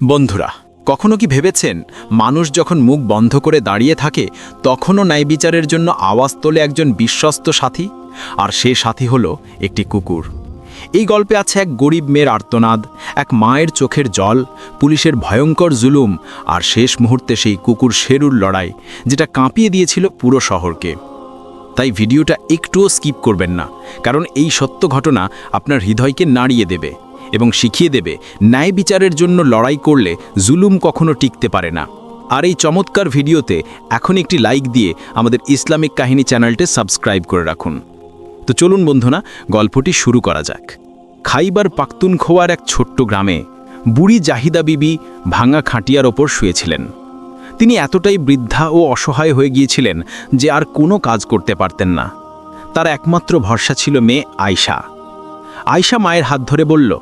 বন্ধুরা, কখনো কি ভেবেছেন মানুষ যখন মুখ বন্ধ করে দাঁড়িয়ে থাকে, তখনও ন্যায় বিচারের জন্য আওয়াজ তোলে একজন বিশ্বস্ত সাথী? আর সে সাথী হলো একটি কুকুর। এই গল্পে আছে এক গরিব মেয়ের আর্তনাদ, এক মায়ের চোখের জল, পুলিশের ভয়ঙ্কর জুলুম, আর শেষ মুহূর্তে সেই কুকুর শেরুর লড়াই, যেটা কাঁপিয়ে দিয়েছিল পুরো শহরকে। তাই ভিডিওটা একটুও স্কিপ করবেন না, কারণ এই সত্য ঘটনা আপনার হৃদয়কে নাড়িয়ে দেবে। এবং শিখিয়ে দেবে, ন্যায় বিচারের জন্য লড়াই করলে জুলুম কখনো টিকতে পারে না। আর এই চমৎকার ভিডিওতে এখন একটি লাইক দিয়ে আমাদের ইসলামিক কাহিনী চ্যানেলটি সাবস্ক্রাইব করে রাখুন। তো চলুন বন্ধুনা গল্পটি শুরু করা যাক। খাইবার পাখতুনখোয়ার এক ছোট্ট গ্রামে বুড়ি জাহিদা বিবি ভাঙা খাঁটিয়ার ওপর শুয়েছিলেন। তিনি এতটাই বৃদ্ধা ও অসহায় হয়ে গিয়েছিলেন যে আর কোনো কাজ করতে পারতেন না। তার একমাত্র ভরসা ছিল মেয়ে আয়শা। আয়শা মায়ের হাত ধরে বলল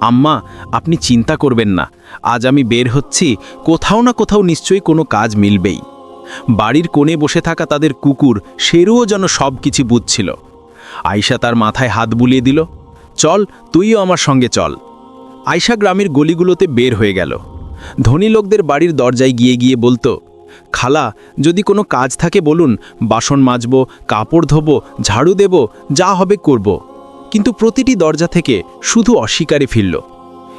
আম্মা, আপনি চিন্তা করবেন না। আজ আমি বের হচ্ছি, কোথাও না কোথাও নিশ্চয়ই কোনো কাজ মিলবেই। বাড়ির কোণে বসে থাকা তাদের কুকুর, সেরুও যেন সব কিছু বুঝছিল। আয়শা তার মাথায় হাত বুলিয়ে দিল, চল, তুইও আমার সঙ্গে চল। আয়শা গ্রামের গলিগুলোতে বের হয়ে গেল। ধনী লোকদের বাড়ির দরজায় গিয়ে গিয়ে বলতো, খালা, যদি কোনো কাজ থাকে বলুন, বাসন মাজব, কাপড় ধোবো, ঝাড়ু দেব, যা হবে করব। কিন্তু প্রতিটি দরজা থেকে শুধু অস্বীকারে ফিরল।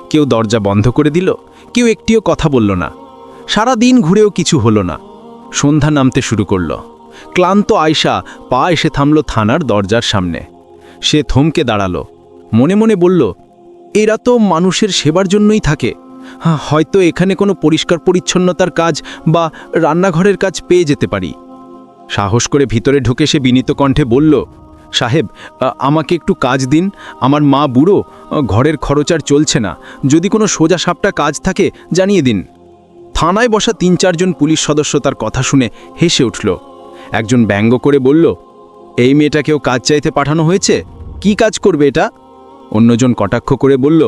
কেউ দরজা বন্ধ করে দিল, কেউ একটিও কথা বলল না। সারা দিন ঘুরেও কিছু হলো না। সন্ধ্যা নামতে শুরু করল। ক্লান্ত আয়শা পা এসে থামল থানার দরজার সামনে। সে থমকে দাঁড়াল। মনে মনে বলল, এরা তো মানুষের সেবার জন্যই থাকে। হ্যাঁ হয়তো এখানে কোনো পরিষ্কার পরিচ্ছন্নতার কাজ বা রান্নাঘরের কাজ পেয়ে যেতে পারি। সাহস করে ভিতরে ঢুকে সে বিনীত কণ্ঠে বলল সাহেব আমাকে একটু কাজ দিন। আমার মা বুড়ো ঘরের খরচ আর চলছে না। যদি কোনো সোজা সাপটা কাজ থাকে, জানিয়ে দিন। থানায় বসা তিন চারজন পুলিশ সদস্য তার কথা শুনে হেসে উঠল। একজন ব্যঙ্গ করে বলল, এই মেয়েটাকেও কাজ চাইতে পাঠানো হয়েছে? কি কাজ করবে এটা? অন্যজন কটাক্ষ করে বলল,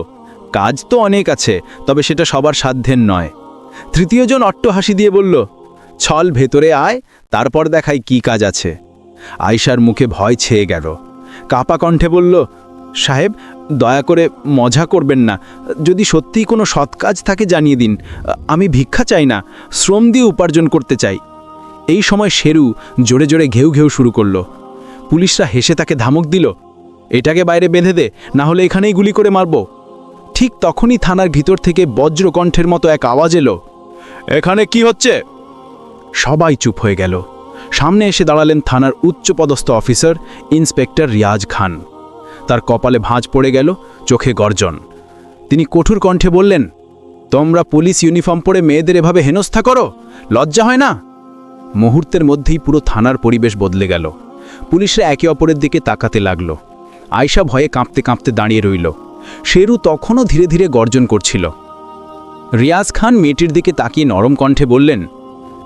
কাজ তো অনেক আছে, তবে সেটা সবার সাধ্যের নয়। তৃতীয়জন অট্ট হাসি দিয়ে বলল, ছল ভেতরে আয়, তারপর দেখাই কি কাজ আছে। আয়শার মুখে ভয় ছেয়ে গেল। কাপা কণ্ঠে বলল, সাহেব, দয়া করে মজা করবেন না। যদি সত্যিই কোনো সৎ কাজ থাকে জানিয়ে দিন। আমি ভিক্ষা চাই না, শ্রম দিয়ে উপার্জন করতে চাই। এই সময় শেরু জোরে জোরে ঘেউ ঘেউ শুরু করল। পুলিশরা হেসে তাকে ধামক দিল, এটাকে বাইরে বেঁধে দে, না হলে এখানেই গুলি করে মারব। ঠিক তখনই থানার ভিতর থেকে বজ্রকণ্ঠের মতো এক আওয়াজ এলো, এখানে কি হচ্ছে? সবাই চুপ হয়ে গেল। সামনে এসে দাঁড়ালেন থানার উচ্চপদস্থ অফিসার ইন্সপেক্টর রিয়াজ খান। তার কপালে ভাঁজ পড়ে গেল, চোখে গর্জন। তিনি কঠোর কণ্ঠে বললেন, তোমরা পুলিশ ইউনিফর্ম পরে মেয়েদের এভাবে হেনস্থা করো? লজ্জা হয় না? মুহূর্তের মধ্যেই পুরো থানার পরিবেশ বদলে গেল। পুলিশরা একে অপরের দিকে তাকাতে লাগল। আয়শা ভয়ে কাঁপতে কাঁপতে দাঁড়িয়ে রইল। শেরু তখনও ধীরে ধীরে গর্জন করছিল। রিয়াজ খান মেয়েটির দিকে তাকিয়ে নরম কণ্ঠে বললেন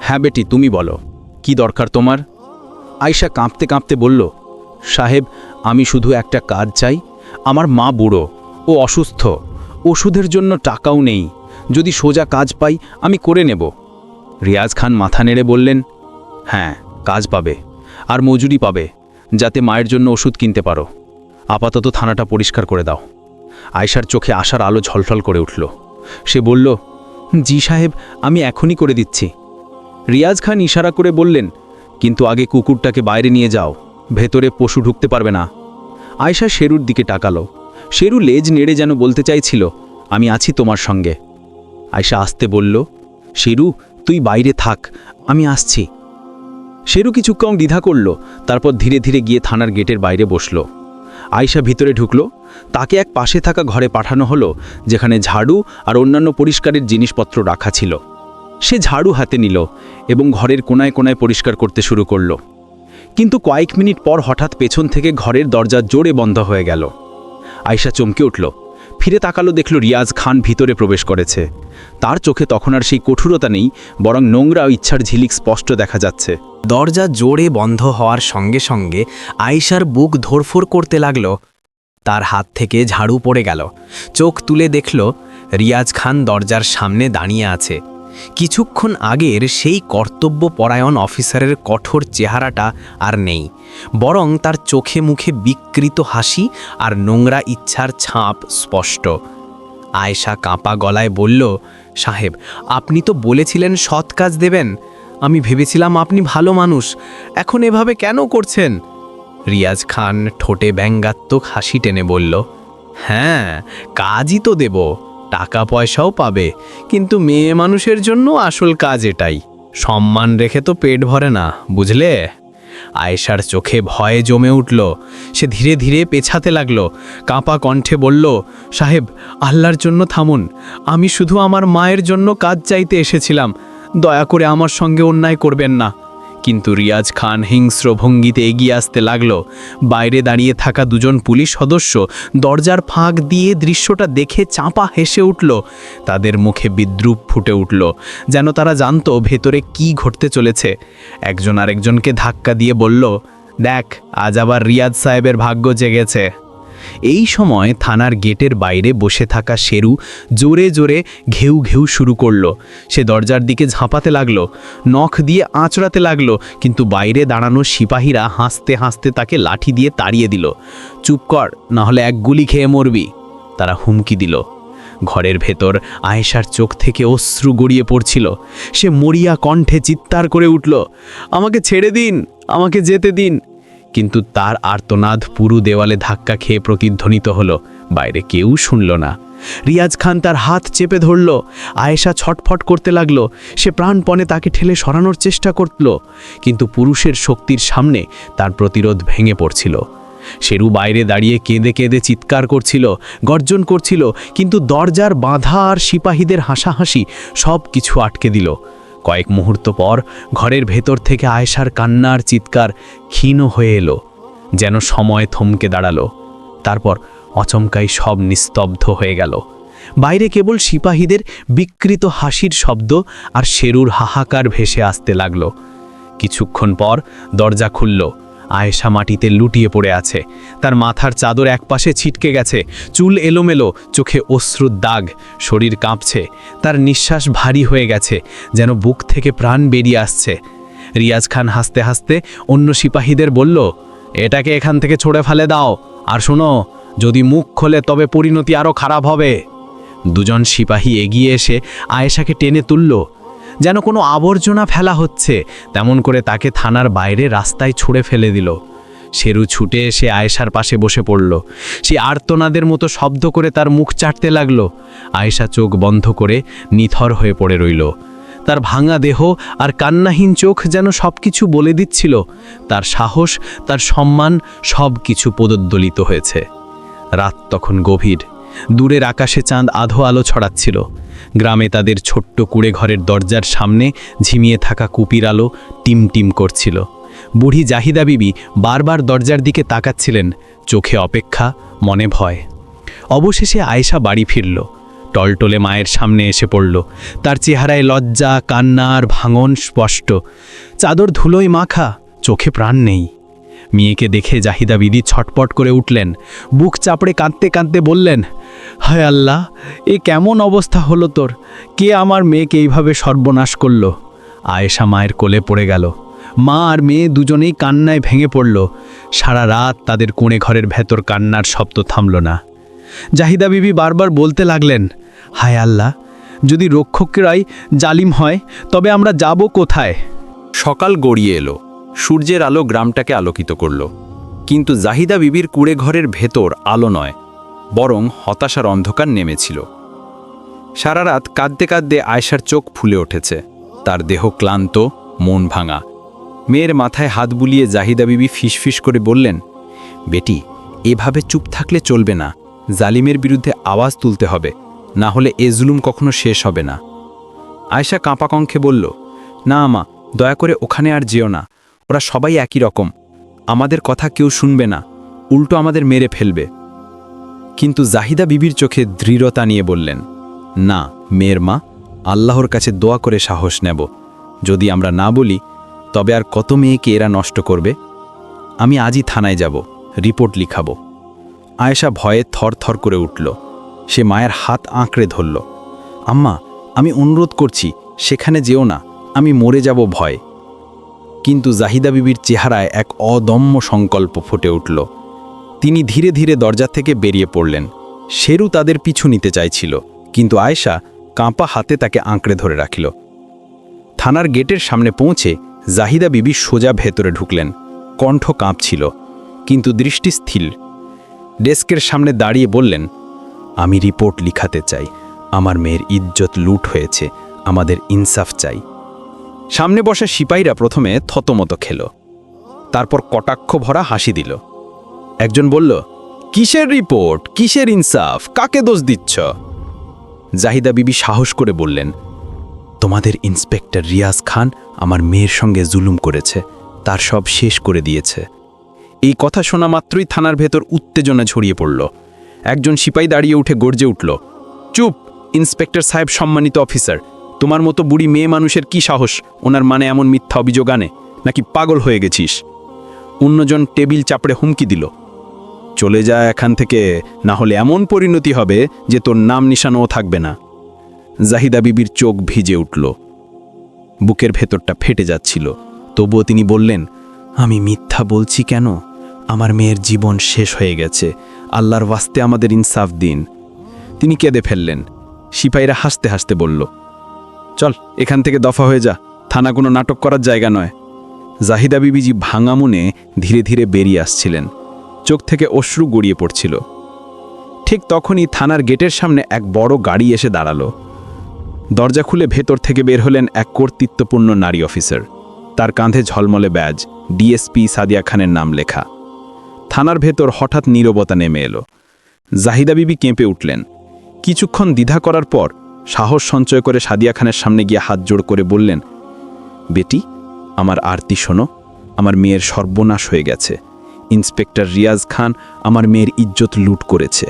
হ্যাঁ বেটি, তুমি বলো। কি দরকার তোমার? আয়শা কাঁপতে কাঁপতে বলল, সাহেব, আমি শুধু একটা কাজ চাই। আমার মা বুড়ো, ও অসুস্থ, ওষুধের জন্য টাকাও নেই। যদি সোজা কাজ পাই, আমি করে নেব। রিয়াজ খান মাথা নেড়ে বললেন হ্যাঁ কাজ পাবে, আর মজুরি পাবে, যাতে মায়ের জন্য ওষুধ কিনতে পারো। আপাতত থানাটা পরিষ্কার করে দাও। আয়শার চোখে আসার আলো ঝলঝল করে উঠল। সে বলল, জি সাহেব, আমি এখনই করে দিচ্ছি। রিয়াজ খান ইশারা করে বললেন, কিন্তু আগে কুকুরটাকে বাইরে নিয়ে যাও, ভেতরে পশু ঢুকতে পারবে না। আয়শা শেরুর দিকে টাকালো শেরু লেজ নেড়ে যেন বলতে চাইছিল, আমি আছি তোমার সঙ্গে। আয়শা আসতে বলল, শেরু, তুই বাইরে থাক, আমি আসছি। শেরু কিছুক্ষণ দ্বিধা করল, তারপর ধীরে ধীরে গিয়ে থানার গেটের বাইরে বসল। আয়শা ভিতরে ঢুকল, তাকে এক পাশে থাকা ঘরে পাঠানো হলো, যেখানে ঝাড়ু আর অন্যান্য পরিষ্কারের জিনিসপত্র রাখা ছিল। সে ঝাড়ু হাতে নিল এবং ঘরের কোনায় কোনায় পরিষ্কার করতে শুরু করল। কিন্তু কয়েক মিনিট পর হঠাৎ পেছন থেকে ঘরের দরজা জোরে বন্ধ হয়ে গেল। আয়শা চমকে উঠল। ফিরে তাকালো, দেখল রিয়াজ খান ভিতরে প্রবেশ করেছে। তার চোখে তখন আর সেই কঠোরতা নেই, বরং নোংরা ইচ্ছার ঝিলিক স্পষ্ট দেখা যাচ্ছে। দরজা জোরে বন্ধ হওয়ার সঙ্গে সঙ্গে আয়েশার বুক ধরফর করতে লাগল। তার হাত থেকে ঝাড়ু পড়ে গেল। চোখ তুলে দেখল, রিয়াজ খান দরজার সামনে দাঁড়িয়ে আছে। কিছুক্ষণ আগের সেই কর্তব্যপরায়ণ অফিসারের কঠোর চেহারাটা আর নেই, বরং তার চোখে মুখে বিকৃত হাসি আর নোংরা ইচ্ছার ছাপ স্পষ্ট। আয়েশা কাঁপা গলায় বলল, সাহেব, আপনি তো বলেছিলেন সৎ কাজ দেবেন। আমি ভেবেছিলাম আপনি ভালো মানুষ। এখন এভাবে কেন করছেন? রিয়াজ খান ঠোঁটে ব্যঙ্গাত্মক হাসি টেনে বলল হ্যাঁ কাজই তো দেব। টাকা পয়সাও পাবে, কিন্তু মেয়ে মানুষের জন্য আসল কাজ এটাই। সম্মান রেখে তো পেট ভরে না, বুঝলে? আয়েশার চোখে ভয়ে জমে উঠল। সে ধীরে ধীরে পেছাতে লাগল। কাঁপা কণ্ঠে বলল, সাহেব, আল্লাহর জন্য থামুন। আমি শুধু আমার মায়ের জন্য কাজ চাইতে এসেছিলাম। দয়া করে আমার সঙ্গে অন্যায় করবেন না। কিন্তু রিয়াজ খান হিংস্র ভঙ্গিতে এগিয়ে আসতে লাগল। বাইরে দাঁড়িয়ে থাকা দুজন পুলিশ সদস্য দরজার ফাঁক দিয়ে দৃশ্যটা দেখে চাপা হেসে উঠল। তাদের মুখে বিদ্রুপ ফুটে উঠল, যেন তারা জানতো ভেতরে কি ঘটতে চলেছে। একজন আরেকজনকে ধাক্কা দিয়ে বলল, দেখ, আজ আবার রিয়াজ সাহেবের ভাগ্য জেগেছে। এই সময় থানার গেটের বাইরে বসে থাকা শেরু জোরে জোরে ঘেউ ঘেউ শুরু করল। সে দরজার দিকে ঝাঁপাতে লাগল, নখ দিয়ে আঁচড়াতে লাগল, কিন্তু বাইরে দাঁড়ানো সিপাহীরা হাসতে হাসতে তাকে লাঠি দিয়ে তাড়িয়ে দিল। চুপ কর, না হলে এক গুলি খেয়ে মরবি। তারা হুমকি দিল। ঘরের ভেতর আয়েশার চোখ থেকে অশ্রু গড়িয়ে পড়ছিল। সে মরিয়া কণ্ঠে চিৎকার করে উঠল, আমাকে ছেড়ে দিন, আমাকে যেতে দিন কিন্তু তার আর্তনাদ পুরু দেওয়ালে ধাক্কা খেয়ে প্রতিধ্বনিত হলো। বাইরে কেউ শুনল না। রিয়াজ খান তার হাত চেপে ধরল, আয়েশা ছটফট করতে লাগল, সে প্রাণপণে তাকে ঠেলে সরানোর চেষ্টা করল, কিন্তু পুরুষের শক্তির সামনে তার প্রতিরোধ ভেঙে পড়ছিল। শেরু বাইরে দাঁড়িয়ে কেঁদে কেঁদে চিৎকার করছিল, গর্জন করছিল, কিন্তু দরজার বাঁধা আর সিপাহীদের হাসাহাসি সব কিছু আটকে দিল। কয়েক মুহূর্ত পর ঘরের ভেতর থেকে আয়েশার কান্নার চিৎকার ক্ষীণ হয়ে এলো, যেন সময় থমকে দাঁড়াল। তারপর অচমকাই সব নিস্তব্ধ হয়ে গেল। বাইরে কেবল সিপাহীদের বিকৃত হাসির শব্দ আর শেরুর হাহাকার ভেসে আসতে লাগল। কিছুক্ষণ পর দরজা খুলল আয়েশা মাটিতে লুটিয়ে পড়ে আছে। তার মাথার চাদর একপাশে ছিটকে গেছে। চুল এলোমেলো, চোখে অশ্রুর দাগ, শরীর কাঁপছে। তার নিঃশ্বাস ভারী হয়ে গেছে, যেন বুক থেকে প্রাণ বেরিয়ে আসছে। রিয়াজ খান হাসতে হাসতে অন্য সিপাহীদের বলল, এটাকে এখান থেকে ছড়ে ফেলে দাও। আর শোনো, যদি মুখ খোলে তবে পরিণতি আরও খারাপ হবে। দুজন সিপাহী এগিয়ে এসে আয়েশাকে টেনে তুলল। যেন কোনো আবর্জনা ফেলা হচ্ছে। তেমন করে তাকে থানার বাইরে রাস্তায় ছুঁড়ে ফেলে দিল। শেরু ছুটে এসে আয়েশার পাশে বসে পড়ল। সে আর্তনাদের মতো শব্দ করে তার মুখ চাটতে লাগল। আয়েশা চোখ বন্ধ করে নিথর হয়ে পড়ে রইল। তার ভাঙা দেহ আর কান্নাহীন চোখ যেন সব কিছু বলে দিচ্ছিল। তার সাহস, তার সম্মান সব কিছু পদদ্দলিত হয়েছে। রাত তখন গভীর। দূরের আকাশে চাঁদ আধো আলো ছড়াচ্ছিল। গ্রামে তাদের ছোট্ট কুড়ে ঘরের দরজার সামনে ঝিমিয়ে থাকা কুপির আলো টিম টিম করছিল। বুড়ি জাহিদা বিবি বারবার দরজার দিকে তাকাচ্ছিলেন, চোখে অপেক্ষা, মনে ভয়। অবশেষে আয়েশা বাড়ি ফিরল। টলটলে মায়ের সামনে এসে পড়ল। তার চেহারায় লজ্জা, কান্না আর ভাঙন স্পষ্ট। চাদর ধুলোয় মাখা, চোখে প্রাণ নেই। মেয়েকে দেখে জাহিদা বিদি ছটপট করে উঠলেন। বুক চাপড়ে কাঁদতে কাঁদতে বললেন, হায় আল্লাহ, এ কেমন অবস্থা হলো তোর? কে আমার মেয়েকে এইভাবে সর্বনাশ করল? আয়েশা মায়ের কোলে পড়ে গেল। মা আর মেয়ে দুজনেই কান্নায় ভেঙে পড়ল। সারা রাত তাদের কোণে ঘরের ভেতর কান্নার শব্দ থামল না। জাহিদা বিবি বারবার বলতে লাগলেন, হায় আল্লাহ, যদি রক্ষকরাই জালিম হয়, তবে আমরা যাব কোথায়? সকাল গড়িয়ে এলো। সূর্যের আলো গ্রামটাকে আলোকিত করল। কিন্তু জাহিদা বিবির কুড়ে ঘরের ভেতর আলো নয়, বরং হতাশার অন্ধকার নেমেছিল। সারা রাত কাঁদতে কাঁদতে আয়সার চোখ ফুলে উঠেছে, তার দেহ ক্লান্ত, মন ভাঙা। মেয়ের মাথায় হাত বুলিয়ে জাহিদা বিবি ফিসফিস করে বললেন, বেটি, এভাবে চুপ থাকলে চলবে না, জালিমের বিরুদ্ধে আওয়াজ তুলতে হবে, না হলে এ জুলুম কখনো শেষ হবে না। আয়সা কাঁপা কঙ্খে বলল, না আমা দয়া করে ওখানে আর যেও না। ওরা সবাই একই রকম। আমাদের কথা কেউ শুনবে না, উল্টো আমাদের মেরে ফেলবে। কিন্তু জাহিদা বিবির চোখে দৃঢ়তা নিয়ে বললেন, না, মেয়ের মা, আল্লাহর কাছে দোয়া করে সাহস নেব। যদি আমরা না বলি, তবে আর কত মেয়েকে এরা নষ্ট করবে? আমি আজই থানায় যাব, রিপোর্ট লিখাবো। আয়েশা ভয়ে থর থর করে উঠল। সে মায়ের হাত আঁকড়ে ধরল, আম্মা, আমি অনুরোধ করছি, সেখানে যেও না, আমি মরে যাব ভয়। কিন্তু জাহিদা বিবির চেহারায় এক অদম্য সংকল্প ফুটে উঠল। তিনি ধীরে ধীরে দরজা থেকে বেরিয়ে পড়লেন। শেরু তাদের পিছু নিতে চাইছিল, কিন্তু আয়েশা কাঁপা হাতে তাকে আঁকড়ে ধরে রাখিল। থানার গেটের সামনে পৌঁছে জাহিদা বিবি সোজা ভেতরে ঢুকলেন। কণ্ঠ কাঁপছিল, কিন্তু দৃষ্টি স্থির ডেস্কের সামনে দাঁড়িয়ে বললেন, আমি রিপোর্ট লিখাতে চাই। আমার মেয়ের ইজ্জত লুট হয়েছে। আমাদের ইনসাফ চাই। সামনে বসা সিপাহীরা প্রথমে থতমত খেল। তারপর কটাক্ষ ভরা হাসি দিল। একজন বলল, কিসের রিপোর্ট? কিসের ইনসাফ? কাকে দোষ দিচ্ছ? জাহিদা বিবি সাহস করে বললেন, তোমাদের ইন্সপেক্টর রিয়াজ খান আমার মেয়ের সঙ্গে জুলুম করেছে। তার সব শেষ করে দিয়েছে। এই কথা শোনা মাত্রই থানার ভেতর উত্তেজনা ছড়িয়ে পড়ল। একজন সিপাই দাঁড়িয়ে উঠে গর্জে উঠল, চুপ! ইন্সপেক্টর সাহেব সম্মানিত অফিসার। তোমার মতো বুড়ি মেয়ে মানুষের কি সাহস? ওনার মানে এমন মিথ্যা অভিযোগ আনে, নাকি পাগল হয়ে গেছিস? অন্যজন টেবিল চাপড়ে হুমকি দিল। চলে যা এখান থেকে, না হলে এমন পরিণতি হবে যে তোর নাম নিশানও থাকবে না। জাহিদা বিবির চোখ ভিজে উঠল। বুকের ভেতরটা ফেটে যাচ্ছিল। তবুও তিনি বললেন, আমি মিথ্যা বলছি কেন? আমার মেয়ের জীবন শেষ হয়ে গেছে। আল্লাহর ওয়াস্তে আমাদের ইনসাফ দিন। তিনি কেঁদে ফেললেন। সিপাহীরা হাসতে হাসতে বলল চল, এখান থেকে দফা হয়ে যা। থানা কোনো নাটক করার জায়গা নয়। জাহিদা বিবিজি ভাঙা মনে ধীরে ধীরে বেরিয়ে আসছিলেন। চোখ থেকে অশ্রু গড়িয়ে পড়ছিল। ঠিক তখনই থানার গেটের সামনে এক বড় গাড়ি এসে দাঁড়াল। দরজা খুলে ভেতর থেকে বের হলেন এক কর্তৃত্বপূর্ণ নারী অফিসার। তার কাঁধে ঝলমলে ব্যাজ, ডিএসপি সাদিয়া খানের নাম লেখা। থানার ভেতর হঠাৎ নীরবতা নেমে এলো। জাহিদা বিবি কেঁপে উঠলেন। কিছুক্ষণ দ্বিধা করার পর সাহস সঞ্চয় করে সাদিয়া খানের সামনে গিয়ে হাত জোড় করে বললেন, বেটি, আমার আরতি শোনো, আমার মেয়ের সর্বনাশ হয়ে গেছে। ইন্সপেক্টর রিয়াজ খান আমার মেয়ের ইজ্জত লুট করেছে।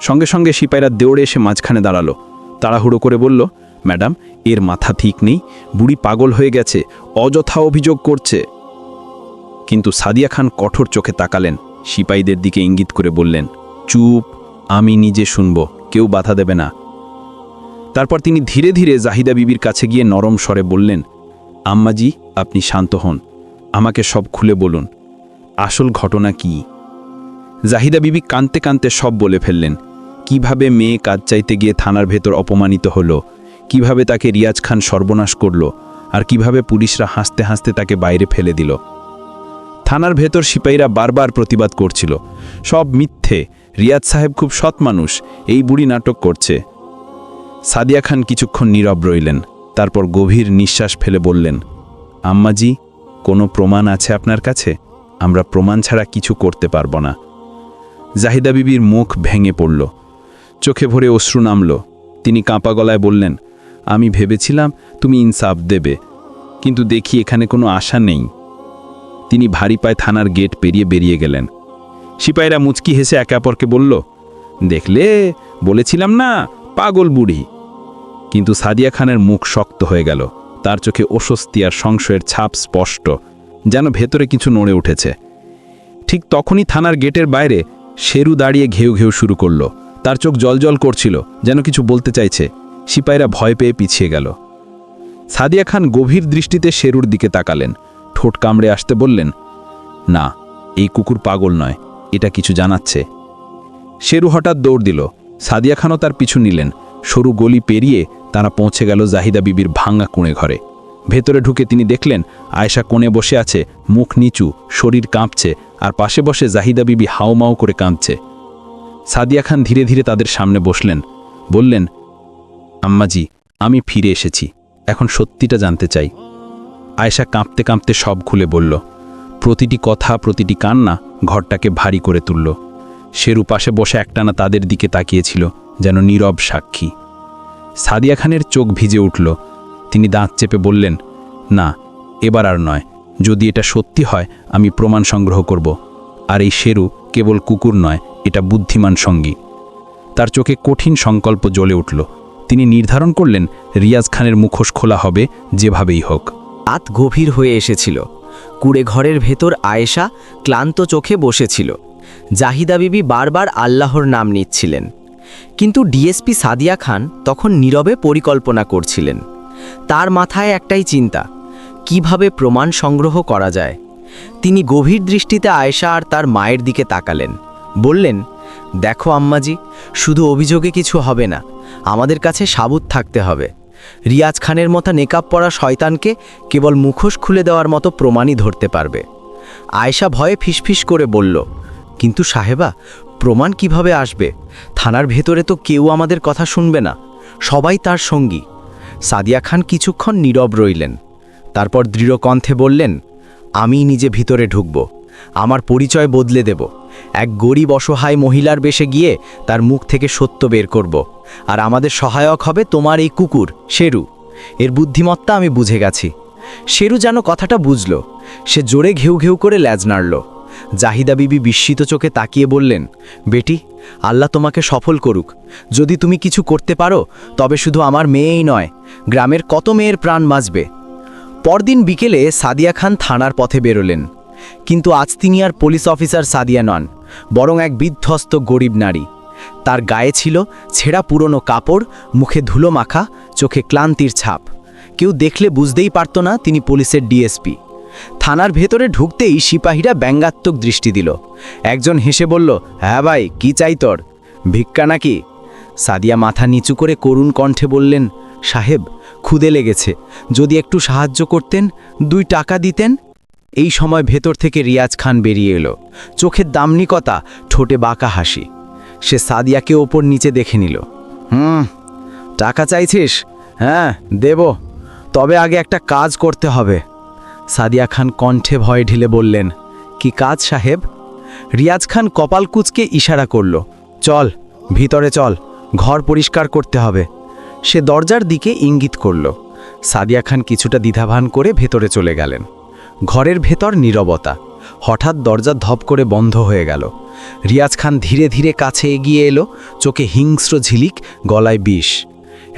সঙ্গে সঙ্গে সিপাইরা দৌড়ে এসে মাঝখানে দাঁড়াল। তাড়াহুড়ো করে বলল, ম্যাডাম, এর মাথা ঠিক নেই, বুড়ি পাগল হয়ে গেছে, অযথা অভিযোগ করছে। কিন্তু সাদিয়া খান কঠোর চোখে তাকালেন। সিপাইদের দিকে ইঙ্গিত করে বললেন, চুপ, আমি নিজে শুনব, কেউ বাধা দেবে না। তারপর তিনি ধীরে ধীরে জাহিদা বিবির কাছে গিয়ে নরম স্বরে বললেন, আম্মাজি, আপনি শান্ত হন। আমাকে সব খুলে বলুন। আসল ঘটনা কি? জাহিদা বিবি কানতে কানতে সব বলে ফেললেন, কীভাবে মেয়ে কাজ চাইতে গিয়ে থানার ভেতর অপমানিত হলো? কীভাবে তাকে রিয়াজ খান সর্বনাশ করল? আর কীভাবে পুলিশরা হাসতে হাসতে তাকে বাইরে ফেলে দিল? থানার ভেতর সিপাহীরা বারবার প্রতিবাদ করছিল। সব মিথ্যে। রিয়াজ সাহেব খুব সৎ মানুষ। এই বুড়ি নাটক করছে। সাদিয়া খান কিছুক্ষণ নীরব রইলেন, তারপর গভীর নিঃশ্বাস ফেলে বললেন, আম্মাজি, কোনো প্রমাণ আছে আপনার কাছে? আমরা প্রমাণ ছাড়া কিছু করতে পারব না। জাহিদা বিবির মুখ ভেঙে পড়ল, চোখে ভরে অশ্রু নামল। তিনি কাঁপা গলায় বললেন, আমি ভেবেছিলাম তুমি ইনসাফ দেবে, কিন্তু দেখি এখানে কোনো আশা নেই। তিনি ভারী পায়ে থানার গেট পেরিয়ে বেরিয়ে গেলেন। সিপাহীরা মুচকি হেসে একে অপরকে বলল, দেখলে, বলেছিলাম না পাগল বুড়ি। কিন্তু সাদিয়া খানের মুখ শক্ত হয়ে গেল। তার চোখে অস্বস্তি আর সংশয়ের ছাপ স্পষ্ট, যেন ভেতরে কিছু নড়ে উঠেছে। ঠিক তখনই থানার গেটের বাইরে শেরু দাঁড়িয়ে ঘেউ ঘেউ শুরু করল। তার চোখ জলজল করছিল, যেন কিছু বলতে চাইছে। সিপাহীরা ভয় পেয়ে পিছিয়ে গেল। সাদিয়া খান গভীর দৃষ্টিতে শেরুর দিকে তাকালেন। ঠোঁট কামড়ে আসতে বললেন, না, এই কুকুর পাগল নয়, এটা কিছু জানাচ্ছে। শেরু হঠাৎ দৌড় দিল। সাদিয়া খানও তার পিছু নিলেন। সরু গলি পেরিয়ে তারা পৌঁছে গেল জাহিদা বিবির ভাঙা কুঁড়ে ঘরে। ভেতরে ঢুকে তিনি দেখলেন, আয়েশা কোণে বসে আছে, মুখ নিচু, শরীর কাঁপছে, আর পাশে বসে জাহিদা বিবি হাওমাও করে কাঁদছে। সাদিয়া খান ধীরে ধীরে তাদের সামনে বসলেন, বললেন, আম্মাজি, আমি ফিরে এসেছি, এখন সত্যিটা জানতে চাই। আয়েশা কাঁপতে কাঁপতে সব খুলে বলল, প্রতিটি কথা, প্রতিটি কান্না ঘরটাকে ভারী করে তুলল। শেরু পাশে বসে একটানা তাদের দিকে তাকিয়েছিল, যেন নীরব সাক্ষী। সাদিয়া খানের চোখ ভিজে উঠল। তিনি দাঁত চেপে বললেন, না, এবার আর নয়। যদি এটা সত্যি হয়, আমি প্রমাণ সংগ্রহ করব। আর এই শেরু কেবল কুকুর নয়, এটা বুদ্ধিমান সঙ্গী। তার চোখে কঠিন সংকল্প জ্বলে উঠল। তিনি নির্ধারণ করলেন, রিয়াজ খানের মুখোশ খোলা হবে, যেভাবেই হোক। রাত গভীর হয়ে এসেছিল। কুড়ে ঘরের ভেতর আয়েশা ক্লান্ত চোখে বসেছিল। জাহিদা বিবি বারবার আল্লাহর নাম নিচ্ছিলেন। কিন্তু ডিএসপি সাদিয়া খান তখন নীরবে পরিকল্পনা করছিলেন। তার মাথায় একটাই চিন্তা, কীভাবে প্রমাণ সংগ্রহ করা যায়? তিনি গভীর দৃষ্টিতে আয়েশা আর তার মায়ের দিকে তাকালেন। বললেন, দেখো আম্মাজি, শুধু অভিযোগে কিছু হবে না, আমাদের কাছে সাবুত থাকতে হবে। রিয়াজ খানের মতো নেকাব পরা শয়তানকে কেবল মুখোশ খুলে দেওয়ার মতো প্রমাণই ধরতে পারবে। আয়েশা ভয়ে ফিসফিস করে বলল কিন্তু সাহেবা, প্রমাণ কীভাবে আসবে? থানার ভেতরে তো কেউ আমাদের কথা শুনবে না। সবাই তার সঙ্গী। সাদিয়া খান কিছুক্ষণ নীরব রইলেন। তারপর দৃঢ় কণ্ঠে বললেন, আমি নিজে ভিতরে ঢুকব। আমার পরিচয় বদলে দেব। এক গরিব অসহায় মহিলার বেশে গিয়ে তার মুখ থেকে সত্য বের করব। আর আমাদের সহায়ক হবে তোমার এই কুকুর, শেরু। এর বুদ্ধিমত্তা আমি বুঝে গেছি। শেরু যেন কথাটা বুঝল। সে জোরে ঘেউ ঘেউ করে ল্যাজ নাড়ল। জাহিদা বিবি বিস্মিত চোখে তাকিয়ে বললেন, বেটি, আল্লাহ তোমাকে সফল করুক। যদি তুমি কিছু করতে পারো, তবে শুধু আমার মেয়েই নয়, গ্রামের কত মেয়ের প্রাণ বাঁচবে? পরদিন বিকেলে সাদিয়া খান থানার পথে বেরোলেন। কিন্তু আজ তিনি আর পুলিশ অফিসার সাদিয়া নন, বরং এক বিধ্বস্ত গরিব নারী। তার গায়ে ছিল ছেঁড়া পুরনো কাপড়, মুখে ধুলো মাখা, চোখে ক্লান্তির ছাপ। কেউ দেখলে বুঝতেই পারত না তিনি পুলিশের ডিএসপি। থানার ভেতরে ঢুকতেই সিপাহীরা ব্যঙ্গাত্মক দৃষ্টি দিল। একজন হেসে বলল হ্যাঁ ভাই, কি চাই তোর? ভিক্ষা নাকি? সাদিয়া মাথা নিচু করে করুণ কণ্ঠে বললেন, সাহেব খুদে লেগেছে। যদি একটু সাহায্য করতেন, দুই টাকা দিতেন? এই সময় ভেতর থেকে রিয়াজ খান বেরিয়ে এলো। চোখের দামনিকতা, ঠোঁটে বাঁকা হাসি। সে সাদিয়াকে ওপর নিচে দেখে নিল। হুম, টাকা চাইছিস? হ্যাঁ দেব। তবে আগে একটা কাজ করতে হবে। সাদিয়া খান কণ্ঠে ভয়ে ঢিলে বললেন, কি কাজ সাহেব? রিয়াজ খান কপাল কুচকে ইশারা করল, চল, ভিতরে চল, ঘর পরিষ্কার করতে হবে। সে দরজার দিকে ইঙ্গিত করল। সাদিয়া খান কিছুটা দ্বিধাভান করে ভেতরে চলে গেলেন। ঘরের ভেতর নীরবতা, হঠাৎ দরজা ধপ করে বন্ধ হয়ে গেল। রিয়াজ খান ধীরে ধীরে কাছে এগিয়ে এলো, চোখে হিংস্র ঝিলিক, গলায় বিষ।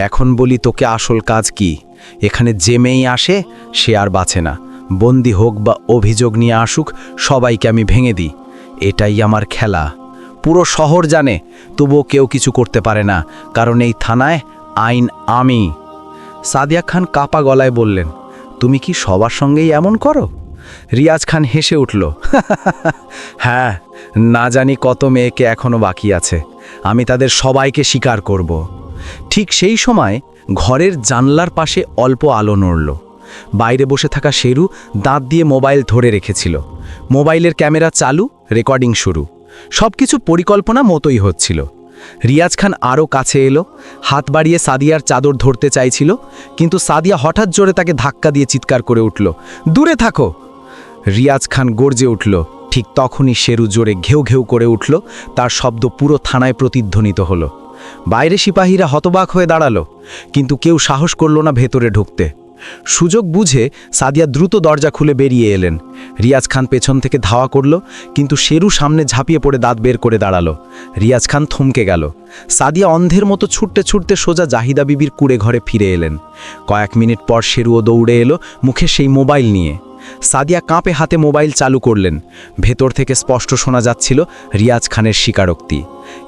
এখন বলি তোকে আসল কাজ কি? এখানে যে মেয়েই আসে, সে আর বাঁচে না। বন্দি হোক বা অভিযোগ নিয়ে আসুক, সবাইকে আমি ভেঙে দিই। এটাই আমার খেলা। পুরো শহর জানে, তবুও কেউ কিছু করতে পারে না, কারণ এই থানায় আইন আমি। সাদিয়া খান কাপা গলায় বললেন, তুমি কি সবার সঙ্গেই এমন করো? রিয়াজ খান হেসে উঠল হ্যাঁ না জানি কত মেয়েকে এখনও বাকি আছে। আমি তাদের সবাইকে স্বীকার করব। ঠিক সেই সময় ঘরের জানলার পাশে অল্প আলো নড়ল। বাইরে বসে থাকা শেরু দাঁত দিয়ে মোবাইল ধরে রেখেছিল। মোবাইলের ক্যামেরা চালু, রেকর্ডিং শুরু। সব কিছু পরিকল্পনা মতোই হচ্ছিল। রিয়াজ খান আরও কাছে এলো, হাত বাড়িয়ে সাদিয়ার চাদর ধরতে চাইছিল, কিন্তু সাদিয়া হঠাৎ জোরে তাকে ধাক্কা দিয়ে চিৎকার করে উঠল, দূরে থাকো! রিয়াজ খান গর্জে উঠল। ঠিক তখনই শেরু জোরে ঘেউ ঘেউ করে উঠল, তার শব্দ পুরো থানায় প্রতিধ্বনিত হলো। বাইরে সিপাহীরা হতবাক হয়ে দাঁড়াল, কিন্তু কেউ সাহস করল না ভেতরে ঢুকতে। সুযোগ বুঝে সাদিয়া দ্রুত দরজা খুলে বেরিয়ে এলেন। রিয়াজ খান পেছন থেকে ধাওয়া করল, কিন্তু শেরু সামনে ঝাঁপিয়ে পড়ে দাঁত বের করে দাঁড়াল। রিয়াজ খান থমকে গেল। সাদিয়া অন্ধের মতো ছুটতে ছুটতে সোজা জাহিদা বিবির কুড়ে ঘরে ফিরে এলেন। কয়েক মিনিট পর শেরুও দৌড়ে এলো মুখে সেই মোবাইল নিয়ে। সাদিয়া কাঁপে হাতে মোবাইল চালু করলেন। ভেতর থেকে স্পষ্ট শোনা যাচ্ছিল রিয়াজ খানের স্বীকারোক্তি।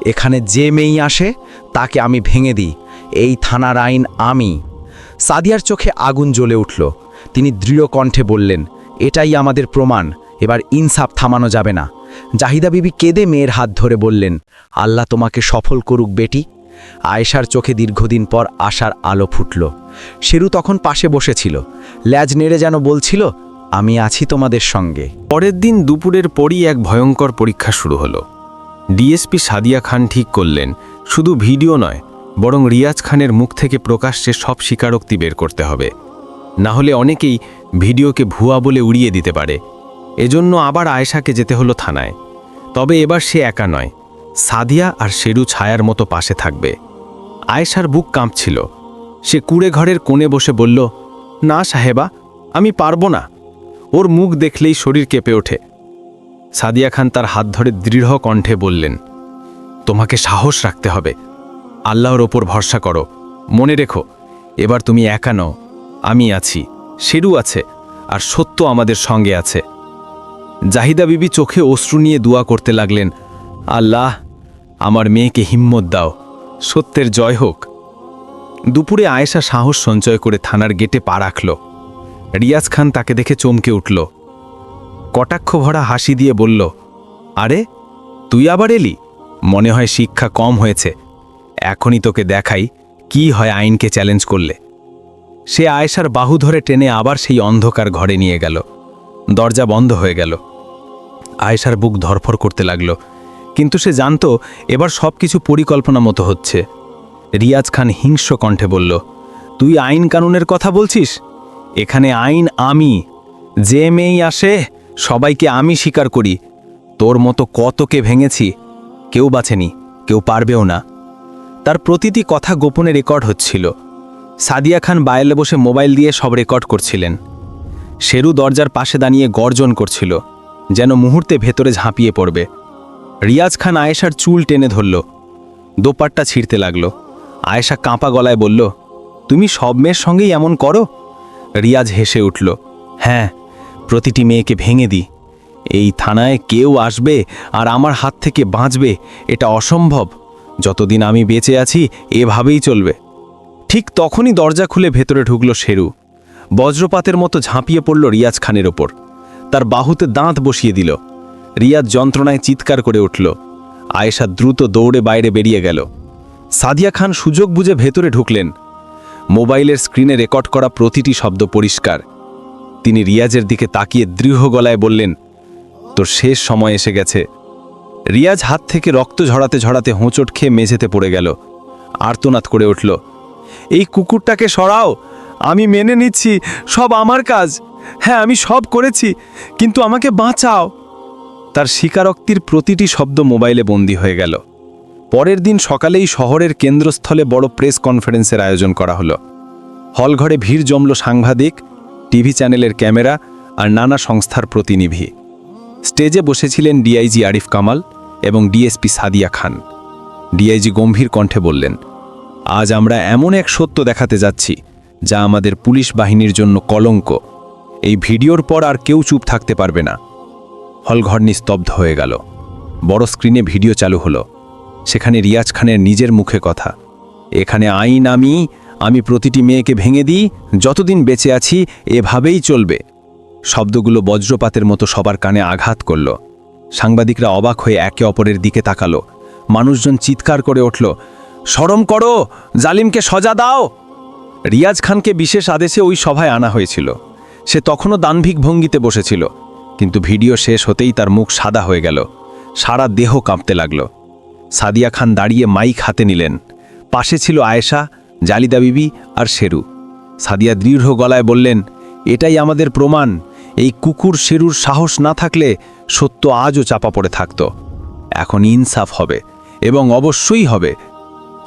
এখানে যে মেয়েই আসে, তাকে আমি ভেঙে দিই। এই থানার আইন আমি। সাদিয়ার চোখে আগুন জ্বলে উঠল। তিনি দৃঢ় কণ্ঠে বললেন, এটাই আমাদের প্রমাণ, এবার ইনসাফ থামানো যাবে না। জাহিদা বিবি কেঁদে মেয়ের হাত ধরে বললেন, আল্লাহ তোমাকে সফল করুক বেটি। আয়েশার চোখে দীর্ঘদিন পর আশার আলো ফুটল। শেরু তখন পাশে বসেছিল। ল্যাজ নেড়ে যেন বলছিল, আমি আছি তোমাদের সঙ্গে। পরের দিন দুপুরের পরই এক ভয়ঙ্কর পরীক্ষা শুরু হলো। ডিএসপি সাদিয়া খান ঠিক করলেন, শুধু ভিডিও নয় বরং রিয়াজ খানের মুখ থেকে প্রকাশ্যে সব স্বীকারোক্তি বের করতে হবে। না হলে অনেকেই ভিডিওকে ভুয়া বলে উড়িয়ে দিতে পারে। এজন্য আবার আয়েশাকে যেতে হলো থানায়। তবে এবার সে একা নয়। সাদিয়া আর শেরু ছায়ার মতো পাশে থাকবে। আয়েশার বুক কাঁপছিল। সে কুড়ে ঘরের কোণে বসে বলল, না সাহেবা, আমি পারব না। ওর মুখ দেখলেই শরীর কেঁপে ওঠে। সাদিয়া খান তার হাত ধরে দৃঢ় কণ্ঠে বললেন, তোমাকে সাহস রাখতে হবে। আল্লাহর ওপর ভরসা করো। মনে রেখো, এবার তুমি একা নও, আমি আছি শেরু আছে, আর সত্য আমাদের সঙ্গে আছে। জাহিদা বিবি চোখে অশ্রু নিয়ে দোয়া করতে লাগলেন, আল্লাহ, আমার মেয়েকে হিম্মত দাও, সত্যের জয় হোক। দুপুরে আয়েশা সাহস সঞ্চয় করে থানার গেটে পা রাখল। রিয়াজ খান তাকে দেখে চমকে উঠল। কটাক্ষ ভরা হাসি দিয়ে বলল, আরে, তুই আবার এলি? মনে হয় শিক্ষা কম হয়েছে। এখনই তোকে দেখাই কি হয় আইনকে চ্যালেঞ্জ করলে। সে আয়েশার বাহু ধরে টেনে আবার সেই অন্ধকার ঘরে নিয়ে গেল। দরজা বন্ধ হয়ে গেল। আয়েশার বুক ধরফর করতে লাগল, কিন্তু সে জানতো এবার সব কিছু পরিকল্পনা মতো হচ্ছে। রিয়াজ খান হিংস্র কণ্ঠে বলল, তুই আইন কানুনের কথা বলছিস? এখানে আইন আমি। যে মেয়েই আসে, সবাইকে আমি স্বীকার করি। তোর মতো কতকে ভেঙেছি, কেউ বাঁচেনি, কেউ পারবেও না। তার প্রতিটি কথা গোপনে রেকর্ড হচ্ছিল। সাদিয়া খান বায়েলে বসে মোবাইল দিয়ে সব রেকর্ড করছিলেন। শেরু দরজার পাশে দাঁড়িয়ে গর্জন করছিল, যেন মুহূর্তে ভেতরে ঝাঁপিয়ে পড়বে। রিয়াজ খান আয়েশার চুল টেনে ধরল, দোপাট্টা ছিঁড়তে লাগল। আয়েশা কাঁপা গলায় বলল, তুমি সব মেয়ের সঙ্গেই এমন করো? রিয়াজ হেসে উঠল হ্যাঁ প্রতিটি মেয়েকে ভেঙে দিই। এই থানায় কেউ আসবে আর আমার হাত থেকে বাঁচবে, এটা অসম্ভব। যতদিন আমি বেঁচে আছি, এভাবেই চলবে। ঠিক তখনই দরজা খুলে ভেতরে ঢুকল শেরু। বজ্রপাতের মতো ঝাঁপিয়ে পড়ল রিয়াজ খানের ওপর। তার বাহুতে দাঁত বসিয়ে দিল। রিয়াজ যন্ত্রণায় চিৎকার করে উঠল। আয়েশা দ্রুত দৌড়ে বাইরে বেরিয়ে গেল। সাদিয়া খান সুযোগ বুঝে ভেতরে ঢুকলেন। মোবাইলের স্ক্রিনে রেকর্ড করা প্রতিটি শব্দ পরিষ্কার। তিনি রিয়াজের দিকে তাকিয়ে দৃঢ় গলায় বললেন, তোর শেষ সময় এসে গেছে। রিয়াজ হাত থেকে রক্ত ঝরাতে ঝরাতে হোঁচট খেয়ে মেঝেতে পড়ে গেল। আর্তনাদ করে উঠল, এই কুকুরটাকে সরাও, আমি মেনে নিচ্ছি, সব আমার কাজ। হ্যাঁ আমি সব করেছি, কিন্তু আমাকে বাঁচাও। তার স্বীকারোক্তির প্রতিটি শব্দ মোবাইলে বন্দী হয়ে গেল। পরের দিন সকালেই শহরের কেন্দ্রস্থলে বড় প্রেস কনফারেন্সের আয়োজন করা হলো। হলঘরে ভিড় জমল সাংবাদিক, টিভি চ্যানেলের ক্যামেরা আর নানা সংস্থার প্রতিনিধি। স্টেজে বসেছিলেন ডিআইজি আরিফ কামাল এবং ডিএসপি সাদিয়া খান। ডিআইজি গম্ভীর কণ্ঠে বললেন, আজ আমরা এমন এক সত্য দেখাতে যাচ্ছি, যা আমাদের পুলিশ বাহিনীর জন্য কলঙ্ক। এই ভিডিওর পর আর কেউ চুপ থাকতে পারবে না। হলঘর নিস্তব্ধ হয়ে গেল। বড় স্ক্রিনে ভিডিও চালু হলো। সেখানে রিয়াজ খানের নিজের মুখে কথা, এখানে আইন আমি আমি প্রতিটি মেয়েকে ভেঙে দিই, যতদিন বেঁচে আছি এভাবেই চলবে। শব্দগুলো বজ্রপাতের মতো সবার কানে আঘাত করল। সাংবাদিকরা অবাক হয়ে একে অপরের দিকে তাকালো। মানুষজন চিৎকার করে উঠল, সরম করো! জালিমকে সজা দাও! রিয়াজ খানকে বিশেষ আদেশে ওই সভায় আনা হয়েছিল। সে তখনও দানভিক ভঙ্গিতে বসেছিল, কিন্তু ভিডিও শেষ হতেই তার মুখ সাদা হয়ে গেল। সারা দেহ কাঁপতে লাগল। সাদিয়া খান দাঁড়িয়ে মাইক হাতে নিলেন। পাশে ছিল আয়েশা, জালিদা বিবি আর শেরু। সাদিয়া দৃঢ় গলায় বললেন, এটাই আমাদের প্রমাণ। এই কুকুর শেরুর সাহস না থাকলে সত্য আজও চাপা পড়ে থাকত। এখন ইনসাফ হবে এবং অবশ্যই হবে।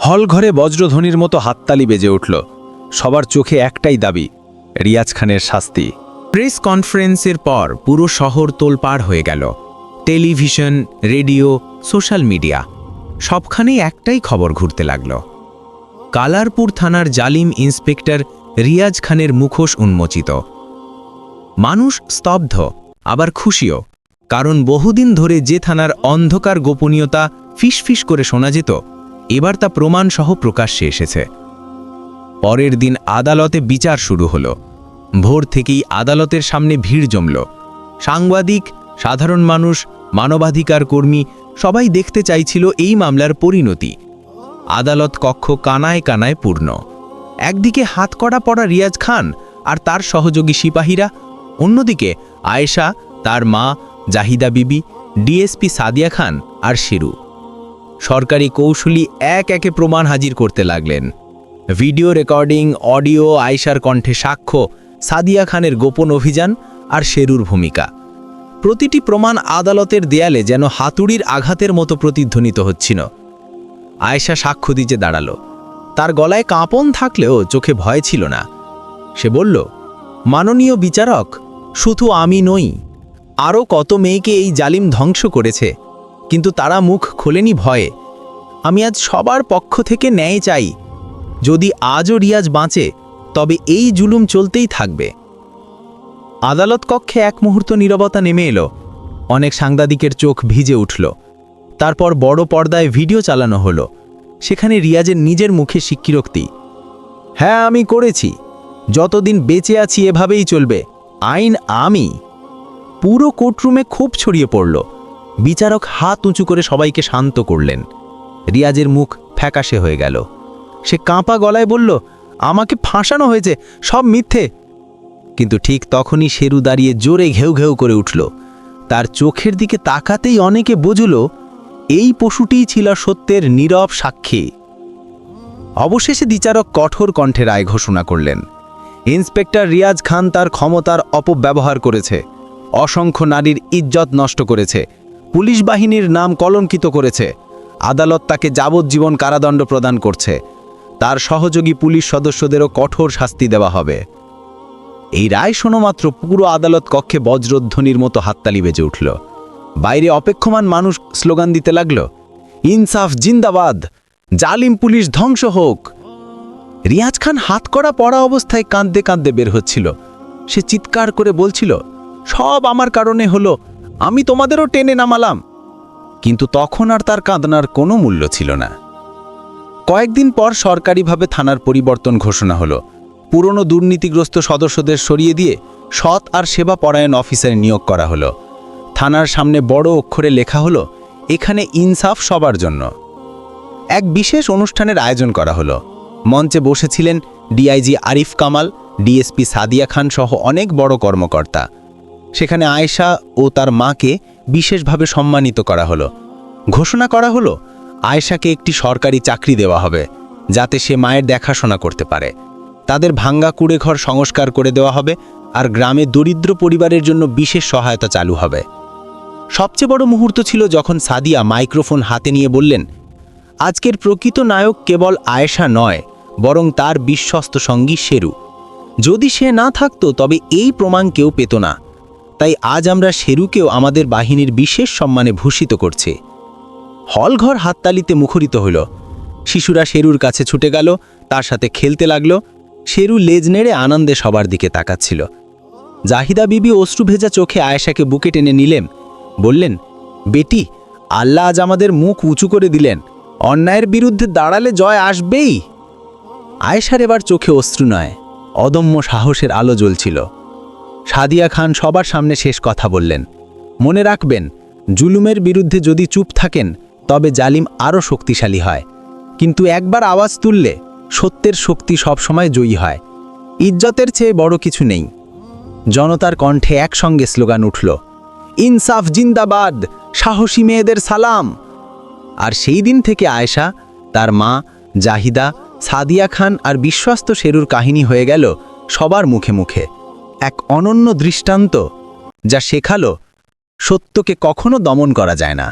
হল ঘরে বজ্রধ্বনির মতো হাততালি বেজে উঠল। সবার চোখে একটাই দাবি, রিয়াজ খানের শাস্তি। প্রেস কনফারেন্সের পর পুরো শহর তোলপাড় হয়ে গেল। টেলিভিশন, রেডিও, সোশ্যাল মিডিয়া সবখানেই একটাই খবর ঘুরতে লাগল। কালারপুর থানার জালিম ইন্সপেক্টর রিয়াজ খানের মুখোশ উন্মোচিত। মানুষ স্তব্ধ, আবার খুশিও। কারণ বহুদিন ধরে যে থানার অন্ধকার গোপনীয়তা ফিসফিস করে শোনা যেত, এবার তা প্রমাণসহ প্রকাশ্যে এসেছে। পরের দিন আদালতে বিচার শুরু হলো। ভোর থেকেই আদালতের সামনে ভিড় জমল। সাংবাদিক, সাধারণ মানুষ, মানবাধিকার কর্মী সবাই দেখতে চাইছিল এই মামলার পরিণতি। আদালত কক্ষ কানায় কানায় পূর্ণ। একদিকে হাতকড়া পড়া রিয়াজ খান আর তার সহযোগী সিপাহীরা অন্যদিকে আয়েশা, তার মা, জাহিদা বিবি, ডিএসপি সাদিয়া খান আর শিরু। সরকারি কৌশলী এক একে প্রমাণ হাজির করতে লাগলেন। ভিডিও রেকর্ডিং, অডিও, আয়েশার কণ্ঠে সাক্ষ্য, সাদিয়া খানের গোপন অভিযান আর শেরুর ভূমিকা। প্রতিটি প্রমাণ আদালতের দেয়ালে যেন হাতুড়ির আঘাতের মতো প্রতিধ্বনিত হচ্ছিল। আয়েশা সাক্ষ্য দিতে দাঁড়াল। তার গলায় কাঁপন থাকলেও চোখে ভয় ছিল না। সে বলল, মাননীয় বিচারক শুধু আমি নই আরও কত মেয়েকে এই জালিম ধ্বংস করেছে। কিন্তু তারা মুখ খোলেনি ভয়ে। আমি আজ সবার পক্ষ থেকে ন্যায় চাই। যদি আজও রিয়াজ বাঁচে, তবে এই জুলুম চলতেই থাকবে। আদালত কক্ষে এক মুহূর্ত নীরবতা নেমে এলো। অনেক সাংবাদিকের চোখ ভিজে উঠল। তারপর বড় পর্দায় ভিডিও চালানো হলো। সেখানে রিয়াজের নিজের মুখে স্বীকৃতি হ্যাঁ আমি করেছি। যতদিন বেঁচে আছি, এভাবেই চলবে। আইন আমি। পুরো কোর্টরুমে খুব ছড়িয়ে পড়ল। বিচারক হাত উঁচু করে সবাইকে শান্ত করলেন। রিয়াজের মুখ ফ্যাকাশে হয়ে গেল। সে কাঁপা গলায় বলল, আমাকে ফাঁসানো হয়েছে, সব মিথ্যে। কিন্তু ঠিক তখনই শেরু দাঁড়িয়ে জোরে ঘেউ ঘেউ করে উঠল। তার চোখের দিকে তাকাতেই অনেকে বুঝল, এই পশুটিই ছিল সত্যের নীরব সাক্ষী। অবশেষে বিচারক কঠোর কণ্ঠে রায় ঘোষণা করলেন। ইন্সপেক্টর রিয়াজ খান তার ক্ষমতার অপব্যবহার করেছে। অসংখ্য নারীর ইজ্জত নষ্ট করেছে। পুলিশ বাহিনীর নাম কলঙ্কিত করেছে। আদালত তাকে যাবজ্জীবন কারাদণ্ড প্রদান করছে। তার সহযোগী পুলিশ সদস্যদেরও কঠোর শাস্তি দেওয়া হবে। এই রায় শোনোমাত্র পুরো আদালত কক্ষে বজ্রধ্বনির মতো হাততালি বেজে উঠল। বাইরে অপেক্ষমান মানুষ স্লোগান দিতে লাগল, ইনসাফ জিন্দাবাদ! জালিম পুলিশ ধ্বংস হোক! রিয়াজ খান হাত করা পড়া অবস্থায় কাঁদতে কাঁদতে বের হচ্ছিল। সে চিৎকার করে বলছিল, সব আমার কারণে হলো, আমি তোমাদেরও টেনে নামালাম। কিন্তু তখন আর তার কাঁদনার কোনো মূল্য ছিল না। কয়েকদিন পর সরকারিভাবে থানার পরিবর্তন ঘোষণা হলো। পুরনো দুর্নীতিগ্রস্ত সদস্যদের সরিয়ে দিয়ে সৎ আর সেবা পরায়ণ অফিসার নিয়োগ করা হলো। থানার সামনে বড় অক্ষরে লেখা হলো, এখানে ইনসাফ সবার জন্য। এক বিশেষ অনুষ্ঠানের আয়োজন করা হলো। মঞ্চে বসেছিলেন ডিআইজি আরিফ কামাল, ডিএসপি সাদিয়া খান সহ অনেক বড় কর্মকর্তা। সেখানে আয়েশা ও তার মাকে বিশেষভাবে সম্মানিত করা হলো। ঘোষণা করা হলো, আয়েশাকে একটি সরকারি চাকরি দেওয়া হবে, যাতে সে মায়ের দেখাশোনা করতে পারে। তাদের ভাঙ্গা কুড়ে ঘর সংস্কার করে দেওয়া হবে আর গ্রামে দরিদ্র পরিবারের জন্য বিশেষ সহায়তা চালু হবে। সবচেয়ে বড় মুহূর্ত ছিল যখন সাদিয়া মাইক্রোফোন হাতে নিয়ে বললেন, আজকের প্রকৃত নায়ক কেবল আয়েশা নয় বরং তার বিশ্বস্ত সঙ্গী শেরু যদি সে না থাকতো, তবে এই প্রমাণ কেউ পেত না। তাই আজ আমরা শেরুকেও আমাদের বাহিনীর বিশেষ সম্মানে ভূষিত করছে। হলঘর হাততালিতে মুখরিত হইল। শিশুরা শেরুর কাছে ছুটে গেল, তার সাথে খেলতে লাগল। শেরু লেজ নেড়ে আনন্দে সবার দিকে তাকাচ্ছিল। জাহিদা বিবি অশ্রু ভেজা চোখে আয়েশাকে বুকে টেনে নিলেন। বললেন, বেটি, আল্লাহ আজ আমাদের মুখ উঁচু করে দিলেন। অন্যায়ের বিরুদ্ধে দাঁড়ালে জয় আসবেই। আয়েশার এবার চোখে অশ্রু নয়, অদম্য সাহসের আলো জ্বলছিল। সাদিয়া খান সবার সামনে শেষ কথা বললেন, মনে রাখবেন, জুলুমের বিরুদ্ধে যদি চুপ থাকেন, তবে জালিম আরও শক্তিশালী হয়। কিন্তু একবার আওয়াজ তুললে সত্যের শক্তি সবসময় জয়ী হয়। ইজ্জতের চেয়ে বড় কিছু নেই। জনতার কণ্ঠে একসঙ্গে স্লোগান উঠল, ইনসাফ জিন্দাবাদ, সাহসী মেয়েদের সালাম। আর সেই দিন থেকে আয়েশা, তার মা, জাহিদা সাদিয়া খান আর বিশ্বস্ত শেরুর কাহিনী হয়ে গেল সবার মুখে মুখে। এক অনন্য দৃষ্টান্ত যা শেখালো সত্যকে কখনো দমন করা যায় না।